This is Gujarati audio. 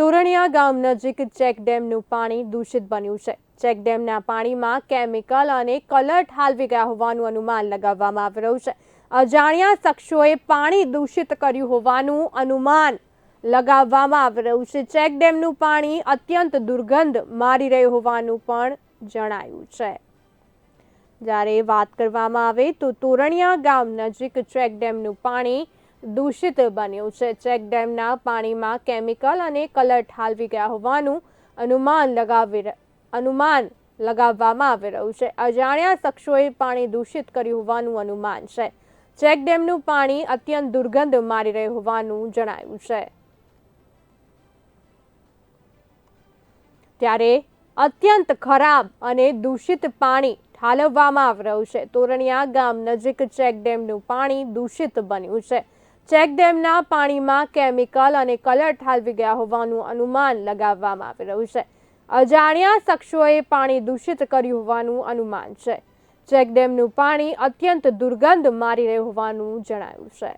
તોરણિયા ગામ નજીક ચેકડેમનું પાણી દૂષિત બન્યું છે. ચેકડેમના પાણીમાં કેમિકલ અને કલર ઠાલવી ગયા હોવાનું અનુમાન લગાવવામાં આવી રહ્યું છે. અજાણ્યા શખ્સોએ પાણી દૂષિત કર્યું હોવાનું અનુમાન લગાવવામાં આવી રહ્યું છે. ચેકડેમનું પાણી અત્યંત દુર્ગંધ મારી રહ્યું હોવાનું પણ જણાયું છે. જ્યારે વાત કરવામાં આવે તો તોરણિયા ગામ નજીક ચેકડેમનું પાણી દૂષિત બન્યું છે. ચેક ડેમના પાણીમાં કેમિકલ અને કલર ઠાલવી ગયા હોવાનું અનુમાન લગાવી અનુમાન લગાવવામાં આવી રહ્યું છે. અજાણ્યા શખ્સોએ પાણી દૂષિત કર્યું હોવાનું અનુમાન છે. ચેકડેમનું પાણી અત્યંત દુર્ગંધ મારી રહ્યું હોવાનું જણાયું છે. ત્યારે અત્યંત ખરાબ અને દૂષિત પાણી ઠાલવવામાં આવી રહ્યું છે. તોરણિયા ગામ નજીક ચેકડેમનું પાણી દૂષિત બન્યું છે. ચેકડેમના પાણીમાં કેમિકલ અને કલર ઠાલવી ગયા હોવાનું અનુમાન લગાવવામાં આવી રહ્યું છે. અજાણ્યા શખ્સોએ પાણી દૂષિત કર્યું હોવાનું અનુમાન છે. ચેકડેમનું પાણી અત્યંત દુર્ગંધ મારી રહ્યું હોવાનું જણાયું છે.